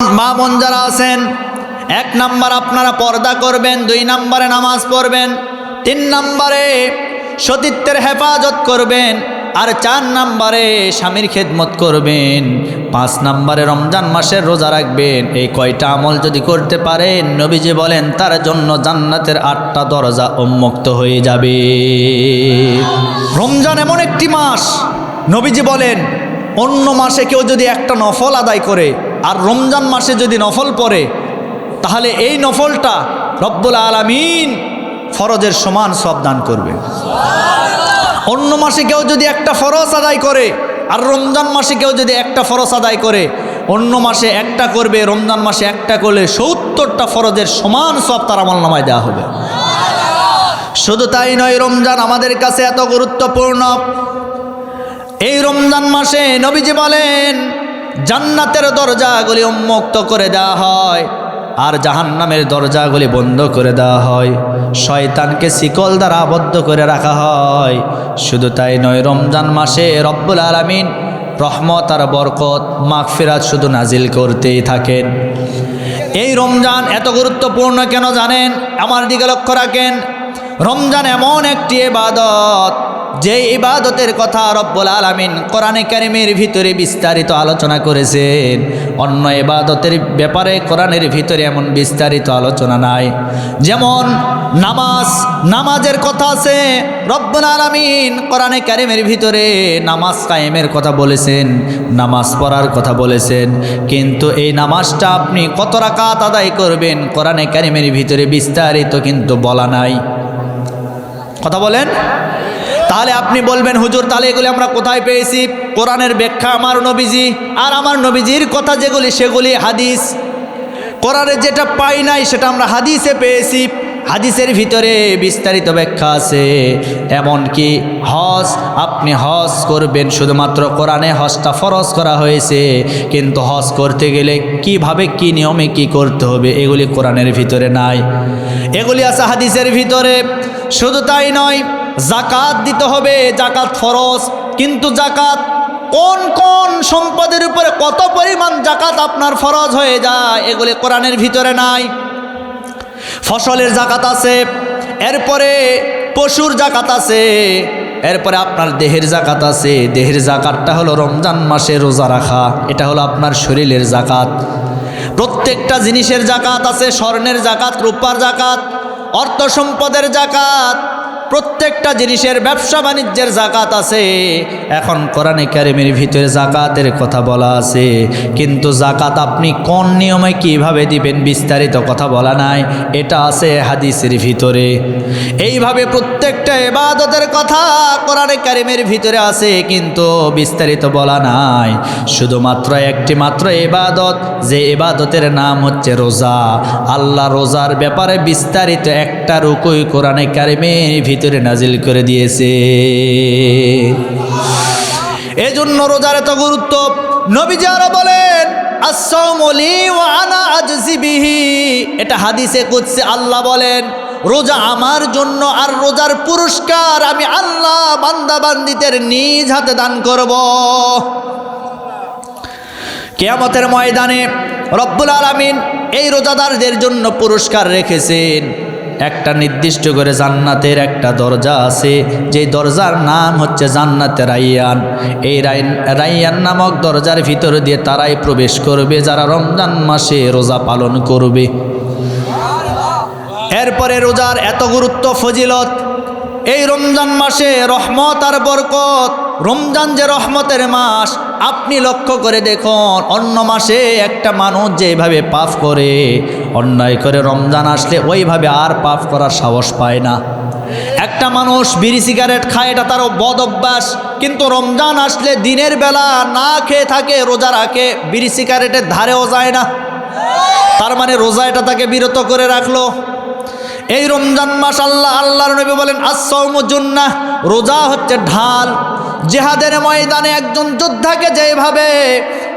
মা বোন যারা আছেন, এক নাম্বার আপনারা পর্দা করবেন, দুই নাম্বারে নামাজ পড়বেন, তিন নাম্বারে সতীত্বের হেফাজত করবেন, আর চার নাম্বারে স্বামীর খেদমত করবেন। পাঁচ নাম্বারে রমজান মাসের রোজা রাখবেন। এই কয়টা আমল যদি করতে পারেন, নবীজি বলেন, তার জন্য জান্নাতের আটটা দরজা উন্মুক্ত হয়ে যাবে। রমজান এমন একটি মাস, নবীজি বলেন, অন্য মাসে কেউ যদি একটা নফল আদায় করে আর রমজান মাসে যদি নফল পড়ে, তাহলে এই নফলটা রব্বুল আলমিন ফরজের সমান সব দান করবে। অন্য মাসে কেউ যদি একটা ফরজ আদায় করে, আর রমজান মাসে কেউ যদি একটা ফরজ আদায় করে, অন্য মাসে একটা করবে, রমজান মাসে একটা করলে সত্তরটা ফরজের সমান সব তার আমল নামায় দেওয়া হবে। শুধু তাই নয়, রমজান আমাদের কাছে এত গুরুত্বপূর্ণ। এই রমজান মাসে নবীজি বলেন জান্নাতের দরজাগুলি উন্মুক্ত করে দেওয়া হয় আর জাহান্নামের দরজাগুলি বন্ধ করে দেওয়া হয়। শয়তানকে শিকল দ্বারা আবদ্ধ করে রাখা হয়। শুধু তাই নয়, রমজান মাসে রব্বুল আলমিন রহমত আর বরকত, মাগফিরাত শুধু নাজিল করতেই থাকেন। এই রমজান এত গুরুত্বপূর্ণ কেন জানেন? আমার দিকে লক্ষ্য রাখেন। রমজান এমন একটি ইবাদত যে ইবাদতের কথা রব্বুল আলামিন কোরআনে কারিমের ভিতরে বিস্তারিত আলোচনা করেছেন, অন্য ইবাদতের ব্যাপারে কোরআনের ভিতরে এমন বিস্তারিত আলোচনা নাই। যেমন নামাজ, নামাজের কথা আছে, রব্বুল আলামিন কোরআনে কারিমের ভিতরে নামাজ কায়েমের কথা বলেছেন, নামাজ পড়ার কথা বলেছেন, কিন্তু এই নামাজটা আপনি কত রাকাত আদায় করবেন কোরআনে কারিমের ভিতরে বিস্তারিত কিন্তু বলা নাই। কথা বলেন। তাহলে আপনি বলবেন, হুজুর, তাহলে এগুলি আমরা কোথায় পেয়েছি? কোরআনের ব্যাখ্যা আমার নবীজি, আর আমার নবীজির কথা যেগুলি, সেগুলি হাদিস। কোরআনের যেটা পাই নাই, সেটা আমরা হাদিসে পেয়েছি। হাদিসের ভিতরে বিস্তারিত ব্যাখ্যা আছে। এমনকি হজ, আপনি হজ করবেন, শুধুমাত্র কোরআনে হজটা ফরজ করা হয়েছে। কিন্তু হজ করতে গেলে কীভাবে, কি নিয়মে, কি করতে হবে, এগুলি কোরআনের ভিতরে নাই। এগুলি আছে হাদিসের ভিতরে। শুধু তাই নয় জাকাত দিতে হবে, জাকাত ফরজ। কিন্তু জাকাত কোন কোন সম্পদের উপরে কত পরিমাণ জাকাত আপনার ফরজ হয়ে যায়, এগুলি কোরআনের ভিতরে নাই। ফসলের জাকাত আছে, এরপরে পশুর জাকাত আছে, এরপরে আপনার দেহের জাকাত আছে। দেহের জাকাতটা হলো রমজান মাসে রোজা রাখা, এটা হলো আপনার শরীরের জাকাত। প্রত্যেকটা জিনিসের জাকাত আছে, স্বর্ণের জাকাত, রূপার জাকাত, অর্থ সম্পদের জাকাত প্রত্যেকটা জিনিসের ব্যবসা বাণিজ্যের জাকাত আছে। এখন কোরআনে কারিমের ভিতরে জাকাতের কথা বলা আছে। কিন্তু জাকাত আপনি কোন নিয়মে কীভাবে দিবেন বিস্তারিত কথা বলা নাই, এটা আছে হাদিসের ভিতরে। এইভাবে প্রত্যেকটা এবাদতের কথা কোরআনে কারিমের ভিতরে আছে, কিন্তু বিস্তারিত বলা নাই। শুধুমাত্র একটি মাত্র এবাদত যে এবাদতের নাম হচ্ছে রোজা। আল্লাহ রোজার ব্যাপারে বিস্তারিত একটা রুকুই কোরআনে কারিমের ভিতরে নাজিল করে দিয়েছে। এজন্য রোজার এত গুরুত্ব। নবীজি আরও বলেন এটা হাদিসে কুদসে আল্লাহ বলেন, রোজা আমার জন্য আর রোজার পুরস্কার আমি আল্লাহ বান্দা বান্দিদের নিজ হাতে দান করব। কেয়ামতের ময়দানে রব্বুল আলমিন এই রোজাদারদের জন্য পুরস্কার রেখেছেন। একটা নির্দিষ্ট করে জান্নাতের একটা দরজা আছে। যে দরজার নাম হচ্ছে জান্নাতে রাইয়ান। এই রাইয়ান নামক দরজার ভিতর দিয়ে তারাই প্রবেশ করবে, যারা রমজান মাসে রোজা পালন করবে। এরপরে রোজার এত গুরুত্ব, ফজিলত, এই রমজান মাসে রহমত আর বরকত, রমজান যে রহমতের মাস, আপনি লক্ষ্য করে দেখুন, অন্য মাসে একটা মানুষ যেভাবে পাপ করে অন্যায় করে রমজান আসলে ওইভাবে আর পাপ করার সাহস পায় না। একটা মানুষ বিড়ি সিগারেট খায়, এটা তারও বদ অভ্যাস। কিন্তু রমজান আসলে দিনের বেলা না খেয়ে থাকে, রোজা রাখে, বিড়ি সিগারেটের ধারেও যায় না। তার মানে রোজা এটা তাকে বিরত করে রাখল। এই রমজান মাস আল্লাহ, আল্লাহর নবী বলেন আসৌমজুন্না রোজা হচ্ছে ঢাল। জেহাদের ময়দানে একজন যোদ্ধাকে যেভাবে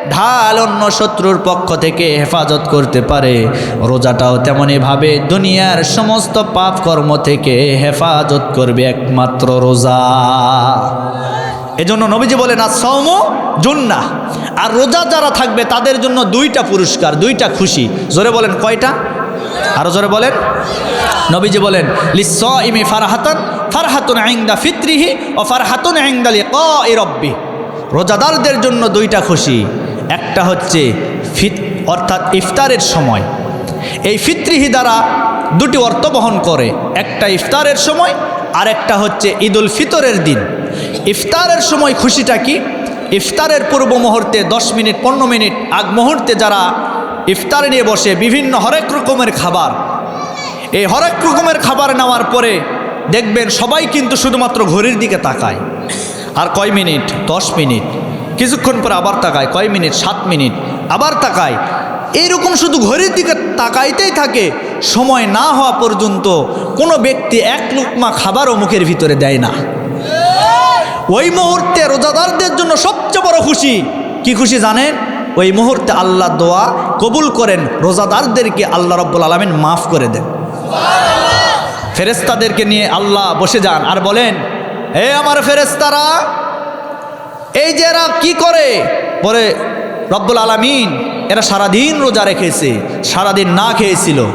ঢাল অন্য শত্রুর পক্ষ থেকে হেফাজত করতে পারে। রোজাটাও তেমনইভাবে দুনিয়ার সমস্ত পাপ কর্ম থেকে হেফাজত করবে একমাত্র রোজা। এজন্য নবীজি বলেন আর সৌম জুন্না আর রোজা যারা থাকবে, তাদের জন্য দুইটা পুরস্কার, দুইটা খুশি। জোরে বলেন, কয়টা? আরও জোরে বলেন। নবীজি বলেন লিস ইমি ফারহাতান, ফারহাতুন আইন্দা ফিত্রিহি, ও ফারহাতুন আইন্দা লিকাই রব্বি। রোজাদারদের জন্য দুইটা খুশি। একটা হচ্ছে ফিত, অর্থাৎ ইফতারের সময়। এই ফিত্রিহি দ্বারা দুটি অর্থ বহন করে। একটা ইফতারের সময় আর একটা হচ্ছে ঈদুল ফিতরের দিন। ইফতারের সময় খুশিটা কি? ইফতারের পূর্ব মুহূর্তে দশ মিনিট, পনেরো মিনিট আগ মুহূর্তে যারা ইফতার নিয়ে বসে বিভিন্ন হরেক রকমের খাবার, এই হরেক রকমের খাবার নেওয়ার পরে দেখবেন সবাই কিন্তু শুধুমাত্র ঘড়ির দিকে তাকায়। আর কয় মিনিট? দশ মিনিট। কিছুক্ষণ পর আবার তাকায়, কয় মিনিট? সাত মিনিট। আবার তাকায়। এইরকম শুধু ঘড়ির দিকে তাকাইতেই থাকে। সময় না হওয়া পর্যন্ত কোনো ব্যক্তি এক লুকমা খাবারও মুখের ভিতরে দেয় না। ওই মুহূর্তে রোজাদারদের জন্য সবচেয়ে বড় খুশি। কি খুশি জানেন? ওই মুহূর্তে আল্লাহ দোয়া কবুল করেন, রোজাদারদেরকে আল্লাহ রব্বুল আলমিন মাফ করে দেন। ফেরেস্তাদেরকে নিয়ে আল্লাহ বসে যান আর বলেন, এ আমার ফেরেস্তারা এই যে এরা কি করে? বলে রব্বুল আলমিন এরা সারাদিন রোজা রেখেছে, সারাদিন না খেয়েছিল।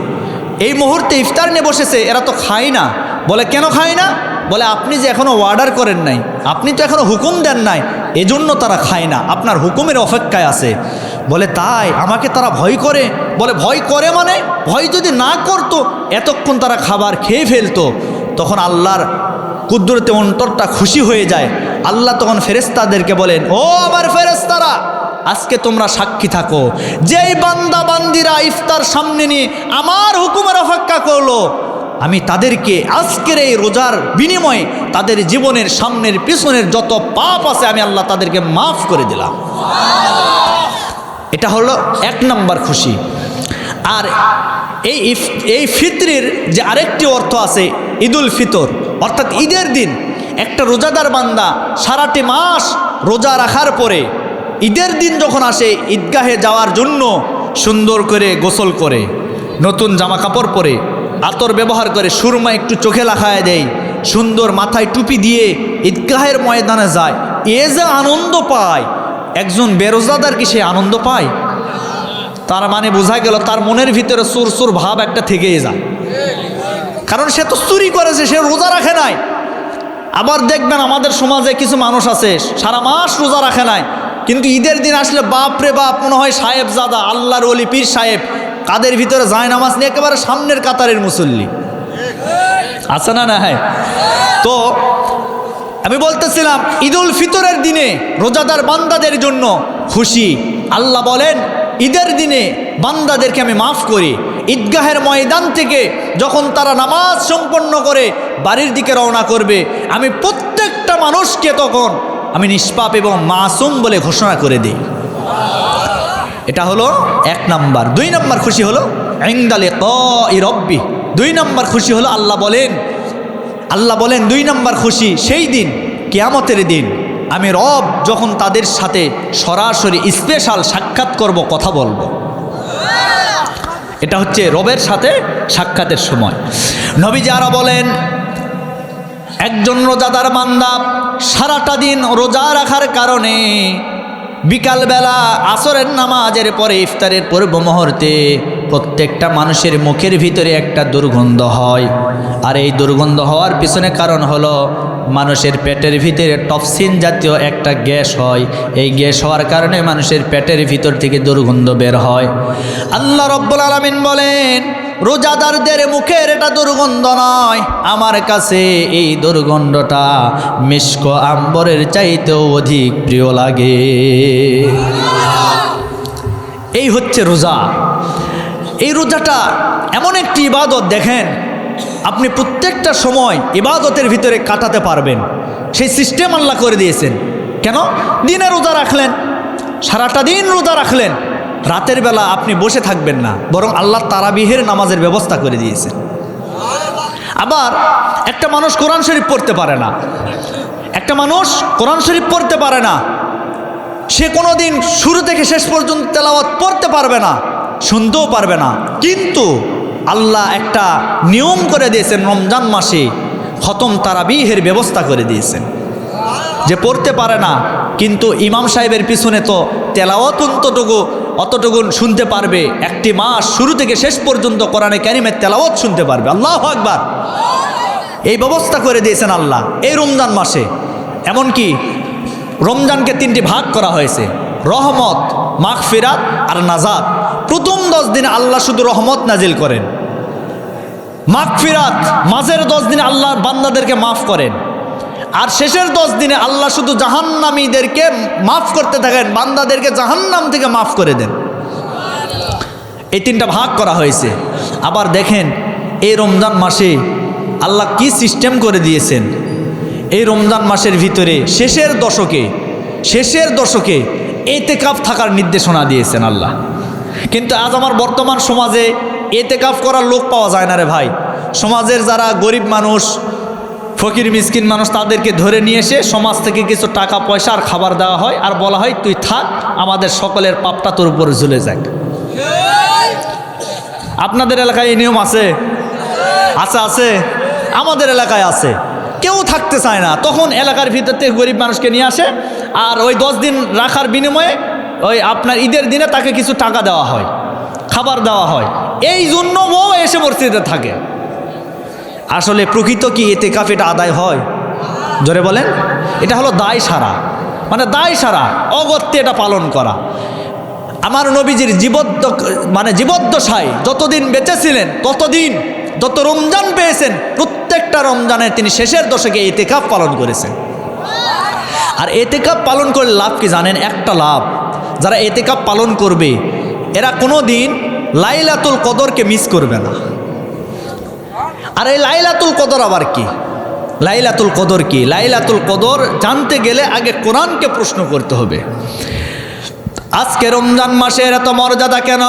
এই মুহূর্তে ইফতার নিয়ে বসেছে, এরা তো খায় না। বলে, কেন খায় না? বলে, আপনি যে এখনও অর্ডার করেন নাই, আপনি তো এখনও হুকুম দেন নাই, এজন্য তারা খায় না, আপনার হুকুমের অপেক্ষায় আছে। বলে, তাই, আমাকে তারা ভয় করে। বলে, ভয় করে মানে? ভয় যদি না করতো, এতক্ষণ তারা খাবার খেয়ে ফেলতো, তখন আল্লাহর কুদরতে অন্তরটা খুশি হয়ে যায়। আল্লাহ তখন ফেরেস্তাদেরকে বলেন, ও আমার ফেরেস্তারা আজকে তোমরা সাক্ষী থাকো। যেই বান্দা বান্দিরা ইফতার সামনে নিয়ে আমার হুকুমের অপেক্ষা করল, আমি তাদেরকে আজকের এই রোজার বিনিময়ে তাদের জীবনের সামনের পিছনের যত পাপ আছে, আমি আল্লাহ তাদেরকে মাফ করে দিলাম। এটা হলো এক নম্বর খুশি। আর এই এই ফিতরির যে আরেকটি অর্থ আছে, ঈদুল ফিতর, অর্থাৎ ঈদের দিন একটা রোজাদার বান্দা সারাটি মাস রোজা রাখার পরে ঈদের দিন যখন আসে, ঈদগাহে যাওয়ার জন্য সুন্দর করে গোসল করে, নতুন জামা কাপড় পরে, আতর ব্যবহার করে, সুরমা একটু চোখে লাখায় দেয়, সুন্দর মাথায় টুপি দিয়ে ঈদগাহের ময়দানে যায়, এ যে আনন্দ পায়। একজন বেরোজাদার কি সে আনন্দ পায়? তার মানে বোঝা গেল তার মনের ভিতরে সুর সুর ভাব একটা থেকেই যায়। কারণ সে তো চুরি করেছে, সে রোজা রাখে নাই। আবার দেখবেন আমাদের সমাজে কিছু মানুষ আছে, সারা মাস রোজা রাখে নাই। কিন্তু ঈদের দিন আসলে বাপ রে বাপ, মনে হয় সাহেব জাদা আল্লাহর অলি পীর সাহেব, কাদের ভিতরে যায় নামাজ নিয়ে একেবারে সামনের কাতারের মুসল্লি। আছে না না হ্যাঁ তো আমি বলতেছিলাম, ঈদুল ফিতরের দিনে রোজাদার বান্দাদের জন্য খুশি। আল্লাহ বলেন ঈদের দিনে বান্দাদেরকে আমি মাফ করি। ঈদগাহের ময়দান থেকে যখন তারা নামাজ সম্পন্ন করে বাড়ির দিকে রওনা করবে, আমি প্রত্যেকটা মানুষকে তখন আমি নিষ্পাপ এবং মাসুম বলে ঘোষণা করে দিই। এটা হলো এক নাম্বার। দুই নাম্বার খুশি হলো ইংদালে ক ই রব্বি। দুই নাম্বার খুশি হলো আল্লাহ বলেন আল্লাহ বলেন দুই নাম্বার খুশি সেই দিন, কেয়ামতের দিন। আমি রব যখন তাদের সাথে সরাসরি স্পেশাল সাক্ষাৎ করব, কথা বলব। এটা হচ্ছে রবের সাথে সাক্ষাতের সময়। নবীজি আরও বলেন, একজন রোজাদার বান্দা সারাটা দিন রোজা রাখার কারণে বিকালবেলা আসরের নামাজের পরে ইফতারের পূর্ব মুহূর্তে প্রত্যেকটা মানুষের মুখের ভিতরে একটা দুর্গন্ধ হয়। আর এই দুর্গন্ধ হওয়ার পিছনে কারণ হলো মানুষের পেটের ভিতরে টপসিন জাতীয় একটা গ্যাস হয়। এই গ্যাস হওয়ার কারণে মানুষের পেটের ভিতর থেকে দুর্গন্ধ বের হয়। আল্লাহ রব্বুল আলমিন বলেন, রোজাদারদের মুখের এটা দুর্গন্ধ নয়। আমার কাছে এই দুর্গন্ধটা মিষ্ক আম্বরের চাইতেও অধিক প্রিয় লাগে। এই হচ্ছে রোজা। এই রোজাটা এমন একটি ইবাদত, দেখেন আপনি প্রত্যেকটা সময় ইবাদতের ভিতরে কাটাতে পারবেন। সেই সিস্টেম আল্লাহ করে দিয়েছেন। কেন? দিনে রোজা রাখলেন, সারাটা দিন রোজা রাখলেন, রাতের বেলা আপনি বসে থাকবেন না, বরং আল্লাহ তারাবিহের নামাজের ব্যবস্থা করে দিয়েছেন। আবার একটা মানুষ কোরআন শরীফ পড়তে পারে না। একটা মানুষ কোরআন শরীফ পড়তে পারে না। সে কোনো দিন শুরু থেকে শেষ পর্যন্ত তেলাওয়াত পড়তে পারবে না, শুনতেও পারবে না। কিন্তু আল্লাহ একটা নিয়ম করে দিয়েছেন রমজান মাসে খতম তারাবিহের ব্যবস্থা করে দিয়েছেন। যে পড়তে পারে না, কিন্তু ইমাম সাহেবের পিছনে তো তেলাওয়াত অন্তটুকু, অতটুকু শুনতে পারবে। একটি মাস শুরু থেকে শেষ পর্যন্ত কোরআনে ক্যারিমের তেলাওয়াত শুনতে পারবে। আল্লাহ আকবার। এই ব্যবস্থা করে দিয়েছেন আল্লাহ এই রমজান মাসে। এমনকি রমজানকে তিনটি ভাগ করা হয়েছে। রহমত, মাগফিরাত আর নাজাত। প্রথম দশ দিনে আল্লাহ শুধু রহমত নাজিল করেন। মাগফিরাত, মাঝের দশ দিনে আল্লাহর বান্দাদেরকে মাফ করেন। আর শেষের দশ দিনে আল্লাহ শুধু জাহান্নামীদেরকে মাফ করতে থাকেন, বান্দাদেরকে জাহান্নাম থেকে মাফ করে দেন। এই তিনটা ভাগ করা হয়েছে। আবার দেখেন, এই রমজান মাসে আল্লাহ কি সিস্টেম করে দিয়েছেন? এই রমজান মাসের ভিতরে শেষের দশকে শেষের দশকে এতে কাপ থাকার নির্দেশনা দিয়েছেন আল্লাহ। কিন্তু আজ আমার বর্তমান সমাজে এতেকাফ করার লোক পাওয়া যায় না রে ভাই। সমাজের যারা গরিব মানুষ, ফকির, মিসকিন মানুষ, তাদেরকে ধরে নিয়ে এসে সমাজ থেকে কিছু টাকা, পয়সা আর খাবার দেওয়া হয় আর বলা হয়, তুই থাক, আমাদের সকলের পাপটা তোর উপরে ঝুলে যাক। আপনাদের এলাকায় এই নিয়ম আছে? আছে আছে। আমাদের এলাকায় আছে। কেউ থাকতে চায় না। তখন এলাকার ভিতর থেকে গরিব মানুষকে নিয়ে আসে আর ওই দশ দিন রাখার বিনিময়ে ওই আপনার ঈদের দিনে তাকে কিছু টাকা দেওয়া হয়। খাবার দেওয়া হয়। এই জন্য ও এসে মসজিদে থাকে। আসলে প্রকৃত কি এতে কাফ এটা আদায় হয়? জোরে বলেন। এটা হলো দায় সারা। মানে দায় সারা, অগত্যে এটা পালন করা। আমার নবীজির জীবদ্দ মানে জীবদ্দশায় যতদিন বেঁচে ছিলেন ততদিন যত রমজান পেয়েছেন, প্রত্যেকটা রমজানে তিনি শেষের দশকে এতেকাপ পালন করেছেন। আর এতেকাপ পালন করে লাভ কি জানেন? একটা লাভ। যারা এতেকাপ পালন করবে এরা কোনো দিন লাইলাতুল কদরকে মিস করবে না। আর এই লাইলাতুল কদর আবার কি? লাইলাতুল কদর কি? লাইলাতুল কদর জানতে গেলে আগে কোরআনকে প্রশ্ন করতে হবে। আজকে রমজান মাসের এত মর্যাদা কেন?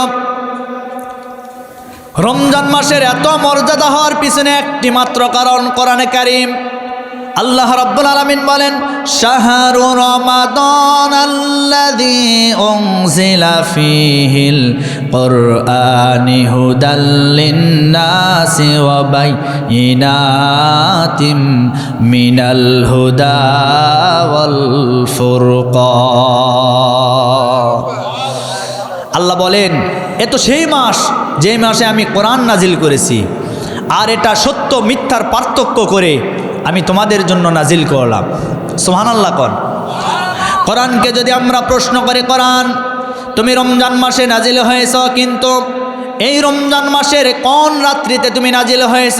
রমজান মাসের এত মর্যাদা হওয়ার পিছনে একটি মাত্র কারণ কোরআনে কারিম। আল্লাহ রাব্বুল আলামিন বলেন, শাহরু রমাদান আল্লাযী ফীহিল কুরআনি হুদাল লিন-নাসি ওয়া বাইয়িনাতিম মিনাল হুদা ওয়াল ফুরকান আল্লাহ বলেন, এ তো সেই মাস যে মাসে আমি কোরআন নাজিল করেছি, আর এটা সত্য মিথ্যার পার্থক্য করে আমি তোমাদের জন্য নাজিল করলাম। সোহান আল্লাহ কন। কোরআনকে যদি আমরা প্রশ্ন করে, কোরআন, তুমি রমজান মাসে নাজিল হয়েছ, কিন্তু এই রমজান মাসের কোন রাত্রিতে তুমি নাজিল হয়েছ?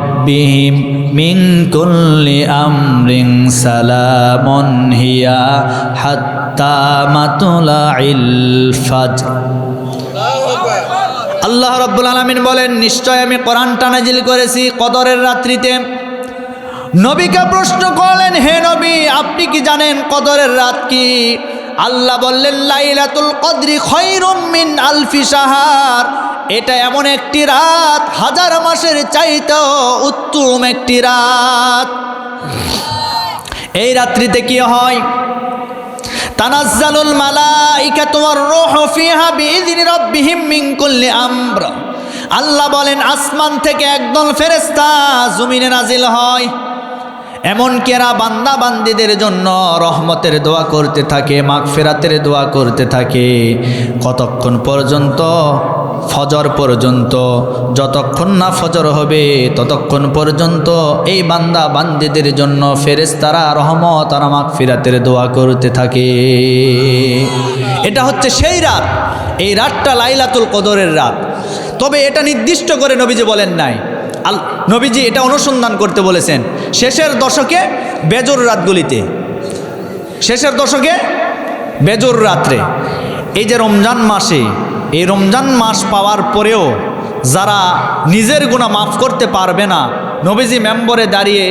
রব্বিহিম মিন কুল্লি আমরিন সালামুন হিয়া হাত্তা মাতুলাইল ফাজর আল্লাহ রব্বুল আলমিন বলেন, নিশ্চয় আমি কোরআনটা নাজিল করেছি কদরের রাত্রিতে। নবীকে প্রশ্ন করলেন, হে নবী, আপনি কি জানেন কদরের রাত কি? আল্লাহ বললেন, লাইলাতুল কদরি খৈরুম মিন আলফি সাহার এটা এমন একটি রাত, হাজার মাসের চাইতেও উত্তম একটি রাত। এই রাত্রিতে কি হয়? তানাজ্জালুল মালাইকাতু ওয়ার রূহু ফিহা বিইذনি রাব্বিহিম মিন কুল্লি আমর। আল্লাহ বলেন, আসমান থেকে একদল ফেরেশতা জমিনে নাজিল হয়। এমন কেরা বান্দা বান্দিদের জন্য রহমতের দোয়া করতে থাকে, মাগফিরাতের দোয়া করতে থাকে। কতক্ষণ পর্যন্ত ফজর পর্যন্ত, যতক্ষণ না ফজর হবে, ততক্ষণ পর্যন্ত এই বান্দা বান্দিদের জন্য ফেরেশতারা রহমত আর মাগফিরাতের দোয়া করতে থাকে। এটা হচ্ছে সেই রাত, এই রাতটা লাইলাতুল কদরের রাত। তবে এটা নির্দিষ্ট করে নবীজি বলেন নাই। আল, নবীজি এটা অনুসন্ধান করতে বলেছেন। শেষের দশকে বেজর রাতগুলিতে। শেষের দশকে বেজর রাত্রে। এই যে রমজান মাসে এই রমজান মাস পাওয়ার পরেও যারা নিজের গুণা মাফ করতে পারবে না, নবীজি মেম্বরে দাঁড়িয়ে,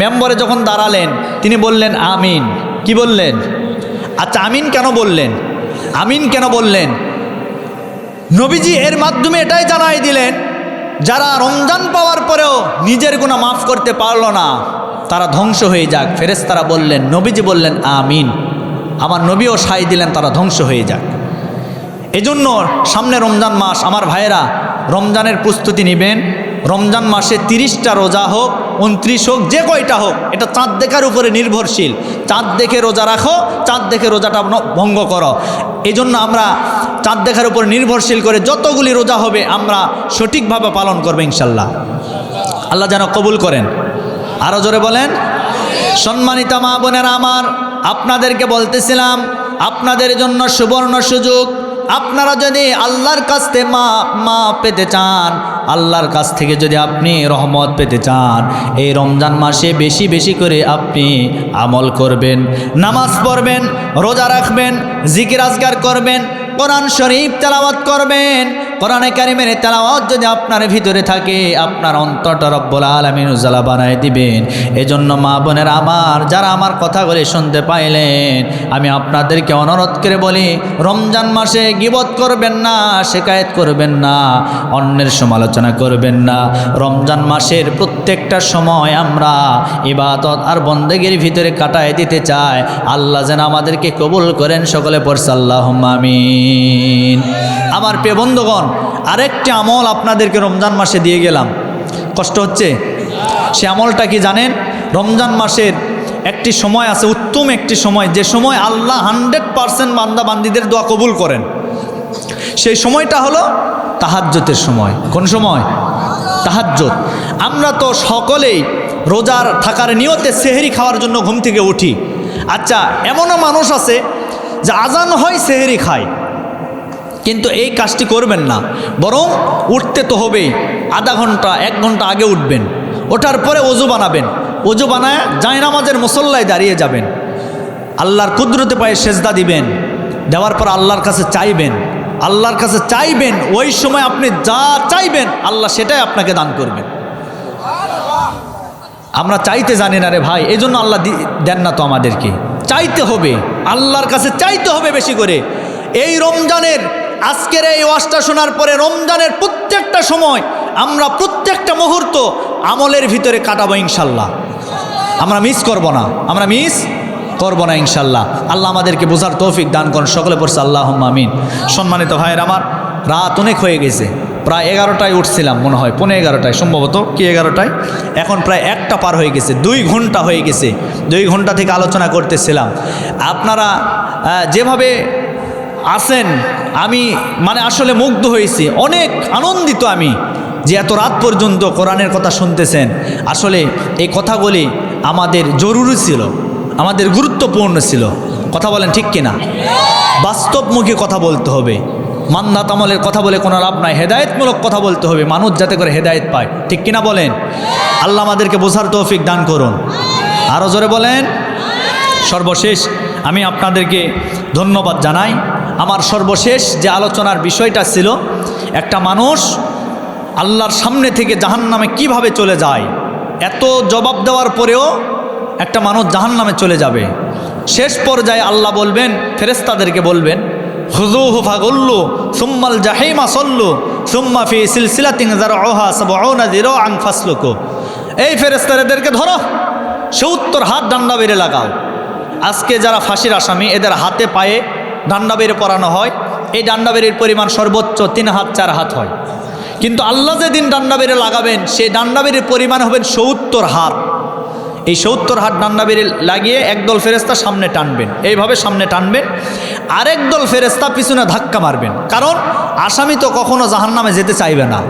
মেম্বরে যখন দাঁড়ালেন, তিনি বললেন, আমিন। কি বললেন? আচ্ছা আমিন কেন বললেন? আমিন কেন বললেন? নবীজি এর মাধ্যমে এটাই জানাই দিলেন, যারা রমজান পাওয়ার পরেও নিজের গুণা মাফ করতে পারল না, তারা ধ্বংস হয়ে যাক। ফেরেস তারা বললেন, নবীজি বললেন, আমিন। আমার নবীও সাই দিলেন, তারা ধ্বংস হয়ে যাক। এজন্য সামনে রমজান মাস, আমার ভাইয়েরা, রমজানের প্রস্তুতি নেবেন। রমজান মাসে তিরিশটা রোজা হোক, উনত্রিশ হোক, যে কয়টা হোক, এটা চাঁদ দেখার উপরে নির্ভরশীল। চাঁদ দেখে রোজা রাখো, চাঁদ দেখে রোজাটা ভঙ্গ করো। এই জন্য আমরা চাঁদ দেখার উপরে নির্ভরশীল করে যতগুলি রোজা হবে, আমরা সঠিকভাবে পালন করব ইনশাল্লাহ। আল্লাহ যেন কবুল করেন। আরও জোরে বলেন, সম্মানিতা মা বোনেরা আমার, আপনাদেরকে বলতেছিলাম, আপনাদের জন্য সুবর্ণ সুযোগ আপনারা যদি আল্লাহর কাছ থেকে মা মা পেতে চান, আল্লাহর কাছ থেকে যদি আপনি রহমত পেতে চান, এই রমজান মাসে বেশি বেশি করে আপনি আমল করবেন, নামাজ পড়বেন, রোজা রাখবেন, জিকির আজগার করবেন, কোরআন শরীফ তেলাওয়াত করবেন কোরআনে কারিমের তেলাওয়াত যদি আপনার ভিতরে থাকে, আপনার অন্তরটা রব্বুল আলমিন উজালা বানায় দিবেন। এজন্য মা বোনের আমার, যারা আমার কথাগুলি শুনতে পাইলেন, আমি আপনাদেরকে অনুরোধ করে বলি, রমজান মাসে গিবত করবেন না, শেকায়ত করবেন না, অন্যের সমালোচনা করবেন না। রমজান মাসের প্রত্যেকটা সময় আমরা ইবাদত আর বন্দেগীর ভিতরে কাটায় দিতে চাই। আল্লাহ যেন আমাদেরকে কবুল করেন, সকলে পড়ছে আল্লাহ আমিন। আমার প্রিয় বন্ধুগণ আরেকটি আমল আপনাদেরকে রমজান মাসে দিয়ে গেলাম। কষ্ট হচ্ছে? সে আমলটা কি জানেন? রমজান মাসের একটি সময় আছে, উত্তম একটি সময়, যে সময় আল্লাহ হান্ড্রেড পারসেন্ট বান্দা বান্দিদের দোয়া কবুল করেন। সেই সময়টা হলো তাহাজ্জতের সময়। কোন সময়? তাহাজ্জত আমরা তো সকলেই রোজার থাকার নিয়তে সেহেরি খাওয়ার জন্য ঘুম থেকে উঠি। আচ্ছা এমনও মানুষ আছে যে আজান হয় সেহেরি খায়। কিন্তু এই কাজটি করবেন না। বরং উঠতে তো হবেই। আধা ঘণ্টা, এক ঘণ্টা আগে উঠবেন। ওঠার পরে অজু বানাবেন। অজু বানায় জায়নামাজের মুসল্লায় দাঁড়িয়ে যাবেন। আল্লাহর কুদরতে পায়ে সেজদা দিবেন। দেওয়ার পর আল্লাহর কাছে চাইবেন। আল্লাহর কাছে চাইবেন, ওই সময় আপনি যা চাইবেন, আল্লাহ সেটাই আপনাকে দান করবেন। আমরা চাইতে জানি না রে ভাই এই জন্য আল্লাহ দেন না তো আমাদেরকে। চাইতে হবে। আল্লাহর কাছে চাইতে হবে বেশি করে। এই রমজানের আজকের এই ওয়াজটা শোনার পরে রমজানের প্রত্যেকটা সময় আমরা প্রত্যেকটা মুহূর্ত আমলের ভিতরে কাটাবো ইনশাল্লাহ। আমরা মিস করব না। আমরা মিস করব না ইনশাল্লাহ। আল্লাহ আমাদেরকে বোঝার তৌফিক দান করেন। সকলে পড়ছে আল্লাহ আমিন। সম্মানিত ভাইয়ের আমার, রাত অনেক হয়ে গেছে। প্রায় এগারোটায় উঠছিলাম মনে হয় পনেরো এগারোটায় সম্ভবত, কি এগারোটায়? এখন প্রায় একটা পার হয়ে গেছে, দুই ঘণ্টা হয়ে গেছে। দুই ঘণ্টা থেকে আলোচনা করতেছিলাম। আপনারা যেভাবে আছেন, আমি মানে আসলে মুগ্ধ হয়েছি। অনেক আনন্দিত আমি যে এত রাত পর্যন্ত কোরআনের কথা শুনতেছেন। আসলে এই কথাগুলি আমাদের জরুরি ছিল, আমাদের গুরুত্বপূর্ণ ছিল। কথা বলেন ঠিক কিনা? বাস্তবমুখী কথা বলতে হবে। মান্নাত আমলের কথা বলে কোনো লাভ নাই, হেদায়েতমূলক কথা বলতে হবে, মানুষ যাতে করে হেদায়েত পায়। ঠিক কিনা বলেন? আল্লাহ আমাদেরকে বোঝার তৌফিক দান করুন। আরও জোরে বলেন? সর্বশেষ আমি আপনাদেরকে ধন্যবাদ জানাই। আমার সর্বশেষ যে আলোচনার বিষয়টা ছিল, একটা মানুষ আল্লাহর সামনে থেকে জাহান্নামে কীভাবে চলে যায়, এত জবাব দেওয়ার পরেও একটা মানুষ জাহান্নামে চলে যাবে। শেষ পর্যায়ে আল্লাহ বলবেন ফেরেস্তাদেরকে বলবেন হুজু হুফা গল্লু সুম্মাল জাহিমা সল্লু সুম্মা ফি সিলসিলাতিং যারউহা সাবউনা যিরাআন ফাসলুকু। এই ফেরেস্তাদেরকে ধরো সে উত্তর হাত ডান্ডা বেড়ে লাগাও। আজকে যারা ফাঁসির আসামি, এদের হাতে পায়ে ডান্ডা বেড়ে পরানো হয়, এই ডান্ডা বেড়ের পরিমাণ সর্বোচ্চ তিন হাত, চার হাত হয়। কিন্তু আল্লাহ যেদিন ডান্ডা বেড়ে লাগাবেন, সেই ডান্ডা বেড়ের পরিমাণ হবেন সত্তর হাত। এই সত্তর হাত ডান্ডা বেড়ে লাগিয়ে একদল ফেরেস্তা সামনে টানবেন। এইভাবে সামনে টানবেন, আরেক দল ফেরেস্তা পিছনে ধাক্কা মারবেন। কারণ আসামি তো কখনো জাহান্নামে যেতে চাইবে না।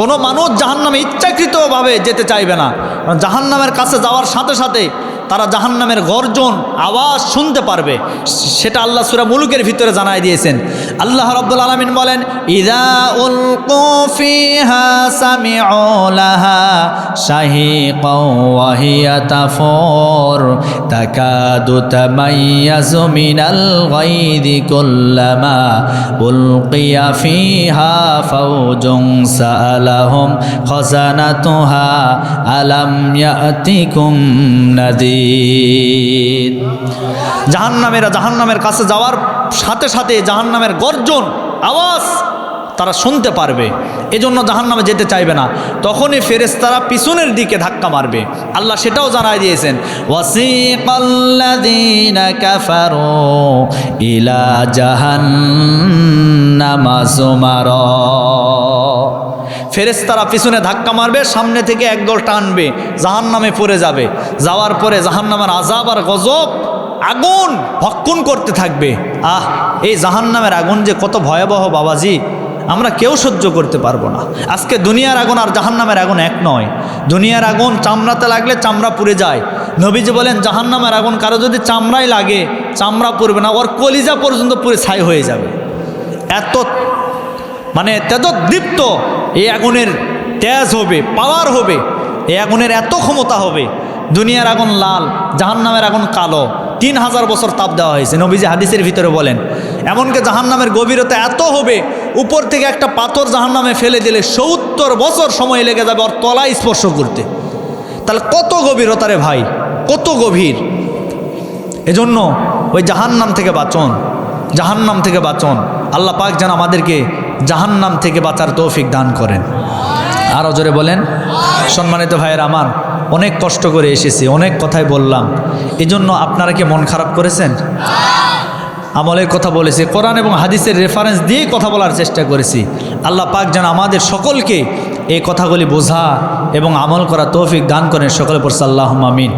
কোনো মানুষ জাহান্নামে ইচ্ছাকৃতভাবে যেতে চাইবে না। জাহান্নামের কাছে যাওয়ার সাথে সাথে তারা জাহান্নামের গর্জন, আওয়াজ শুনতে পারবে। সেটা আল্লাহ সুরা মুলুকের ভিতরে জানাই দিয়েছেন। আল্লাহ রব্বুল আলমিন বলেন, ইদা উলকু ফিহা সামিউ লাহা শাহিকাও ওয়া তাফুর। তাকাদু তামাইয়াজু মিনাল গায়দি কুল্লামা উলকিয়া ফিহা ফাওজুন সাআলাহুম খাজানাতুহা আলাম ইয়াতিকুম নাদির জাহান্নামেরা জাহান্নামের কাছে যাওয়ার সাথে সাথে জাহান্নামের গর্জন, আওয়াজ তারা শুনতে পারবে। এজন্য জাহান্নামে যেতে চাইবে না। তখনই ফেরেস তারা পিছনের দিকে ধাক্কা মারবে। আল্লাহ সেটাও জানাই দিয়েছেন ইলা জাহান্নামা যুমারা ফেরেশতারা পিছনে ধাক্কা মারবে, সামনে থেকে একদল টানবে জাহান নামে পড়ে যাবে। যাওয়ার পরে জাহান নামের আজাব আর গজব, আগুন ভক্ষণ করতে থাকবে। আহ, এই জাহান নামের আগুন যে কত ভয়াবহ বাবাজি, আমরা কেউ সহ্য করতে পারব না। আজকে দুনিয়ার আগুন আর জাহান নামের আগুন এক নয়। দুনিয়ার আগুন চামড়াতে লাগলে চামড়া পুড়ে যায়। নবীজি বলেন জাহান নামের আগুন কারও যদি চামড়ায় লাগে, চামড়া পুড়বে না, ওর কলিজা পর্যন্ত পুরে ছাই হয়ে যাবে। এত মানে তেজদীপ্ত এই আগুনের তেজ হবে পাওয়ার হবে এই আগুনের এত ক্ষমতা হবে। দুনিয়ার আগুন লাল, জাহান্নামের আগুন কালো। তিন হাজার বছর তাপ দেওয়া হয়েছে। নবীজি হাদিসের ভিতরে বলেন, এমনকি জাহান্নামের গভীরতা এত হবে, উপর থেকে একটা পাথর জাহান্নামে ফেলে দিলে সত্তর বছর সময় লেগে যাবে ওর তলায় স্পর্শ করতে। তাহলে কত গভীরতা রে ভাই? কত গভীর। এজন্য ওই জাহান্নাম থেকে বাঁচন, জাহান্নাম থেকে বাঁচন। আল্লাহ পাক যেন আমাদেরকে জাহান্নাম থেকে বাঁচার তৌফিক দান করেন। আরও জোরে বলেন, সম্মানিত ভাইয়ের আমার, অনেক কষ্ট করে এসেছি, অনেক কথাই বললাম। এজন্য আপনারা কি মন খারাপ করেছেন? আমলের কথা বলেছি, কোরআন এবং হাদিসের রেফারেন্স দিয়ে কথা বলার চেষ্টা করেছি। আল্লাহ পাক যেন আমাদের সকলকে এই কথাগুলি বোঝা এবং আমল করা তৌফিক দান করেন সকলে পড়ছে আল্লাহ আমিন।